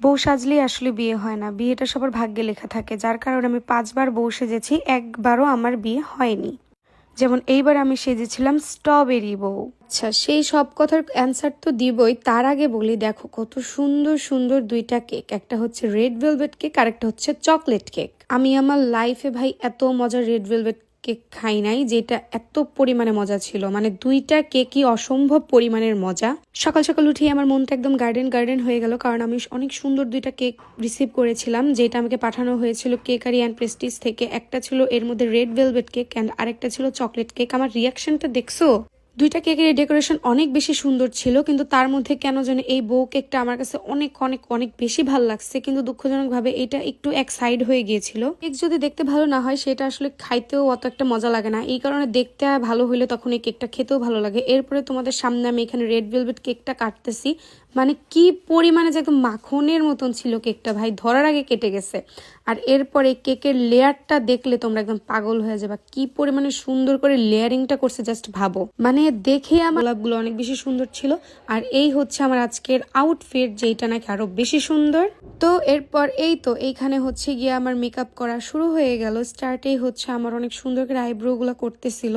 বউ সাজলেই আসলে বিয়ে হয় না। বিয়েটা সবার ভাগ্যে লেখা থাকে। যার কারণে আমি পাঁচবার বউ সেজেছি, একবারও আমার বিয়ে হয়নি। যেমন এইবার আমি সেজেছিলাম স্ট্রবেরি বউ। আচ্ছা সেই সব কথার অ্যান্সার তো দিবই। তার আগে বলি, দেখো কত সুন্দর সুন্দর দুইটা কেক। একটা হচ্ছে রেড ভেলভেট কেক আর একটা হচ্ছে চকলেট কেক আমি আমার লাইফে ভাই এত মজার রেড ভেলভেট কেক খাই নাই, যেটা এত পরিমাণে মজা ছিল। মানে দুইটা কেকই অসম্ভব পরিমাণের মজা। সকাল সকাল উঠেই আমার মনটা একদম গার্ডেন গার্ডেন হয়ে গেল, কারণ আমি অনেক সুন্দর দুইটা কেক রিসিভ করেছিলাম, যেটা আমাকে পাঠানো হয়েছিল কেকারি অ্যান্ড প্রেস্টিজ থেকে। একটা ছিল এর মধ্যে রেড ভেলভেট কেক অ্যান্ড আরেকটা ছিল চকলেট কেক আমার রিয়াকশনটা দেখছ? দুইটা কেকের ডেকোরেশন অনেক বেশি সুন্দর ছিল, কিন্তু তার মধ্যে কেন যেন এই বউ কেকটা আমার কাছে অনেক অনেক অনেক বেশি ভালো লাগছে, কিন্তু দুঃখজনক ভাবে এটা একটু এক সাইড হয়ে গিয়েছিল। কেক যদি দেখতে ভালো না হয়, সেটা আসলে খাইতেও অত একটা মজা লাগে না। এই কারণে দেখতে ভালো হইলে তখন এই কেকটা খেতেও ভালো লাগে। এরপরে তোমাদের সামনে আমি এখানে রেড ভেলভেট কেকটা কাটতেছি। মানে কি পরিমাণে যে একদম মাখনের মতন ছিল কেকটা ভাই, ধরার আগে কেটে গেছে। আর এরপরে কেকের লেয়ারটা দেখলে তোমরা একদম পাগল হয়ে যাবে। কি পরিমাণে সুন্দর করে লেয়ারিংটা করছে জাস্ট ভাবো। মানে দেখে আমার গোলাপগুলো অনেক বেশি সুন্দর ছিল। আর এই হচ্ছে আমার আজকের আউটফিট যেটা নাকি আরও বেশি সুন্দর। তো এরপর এই তো, এইখানে হচ্ছে গিয়ে আমার মেকআপ করা শুরু হয়ে গেল। স্টার্টেই হচ্ছে আমার অনেক সুন্দর করে আইব্রো গুলো করতেছিল।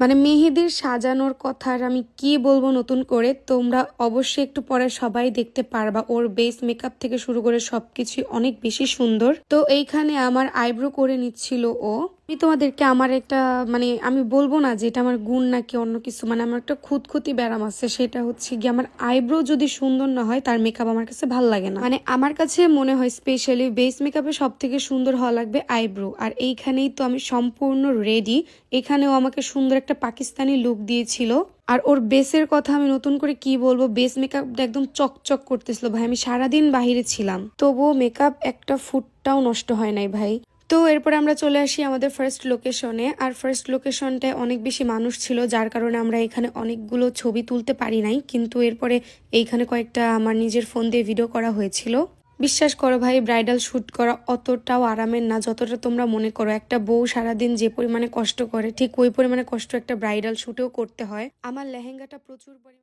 মানে মেহেদির সাজানোর কথা আমি কি বলব নতুন করে, তোমরা অবশ্যই একটু পরে সবাই দেখতে পারবা। ওর বেস মেকআপ থেকে শুরু করে সবকিছু অনেক বেশি সুন্দর। তো এইখানে আমার আইব্রো করে নিচ্ছিল ও। আমি তোমাদেরকে আমার একটা মানে আমি বলব না যে এটা আমার গুণ নাকি অন্য কিছু মানে আমার একটা খুঁতখুতি ব্যারাম আছে, সেটা হচ্ছে গিয়ে আমার আইব্রো যদি সুন্দর না হয়, তার মেকআপ আমার কাছে ভালো লাগে না। মানে আমার কাছে মনে হয় স্পেশালি বেস মেকআপে সব থেকে সুন্দর হওয়া লাগবে আইব্রো, আর এইখানেই তো আমি সম্পূর্ণ রেডি এখানেও আমাকে সুন্দর একটা পাকিস্তানি লুক দিয়েছিল। আর ওর বেসের কথা আমি নতুন করে কি বলব বেস মেকআপটা একদম চকচক করতেছিল ভাই, আমি সারাদিন বাহিরে ছিলাম। তবুও মেকআপ একটা ফুটটাও নষ্ট হয় নাই ভাই। তো এরপরে আমরা চলে আসি আমাদের ফার্স্ট লোকেশনে আর ফার্স্ট লোকেশনটায় অনেক বেশি মানুষ ছিল, যার কারণে আমরা এখানে অনেকগুলো ছবি তুলতে পারি নাই। কিন্তু এরপরে এইখানে কয়েকটা আমার নিজের ফোন দিয়ে ভিডিও করা হয়েছিল। বিশ্বাস করো ভাই ব্রাইডাল শ্যুট করা অতটাও আরামের না, যতটা তোমরা মনে করো। একটা বউ সারাদিন যে পরিমাণে কষ্ট করে, ঠিক ওই পরিমাণে কষ্ট একটা ব্রাইডাল শ্যুটেও করতে হয়। আমার লেহেঙ্গাটা প্রচুর পরিমাণে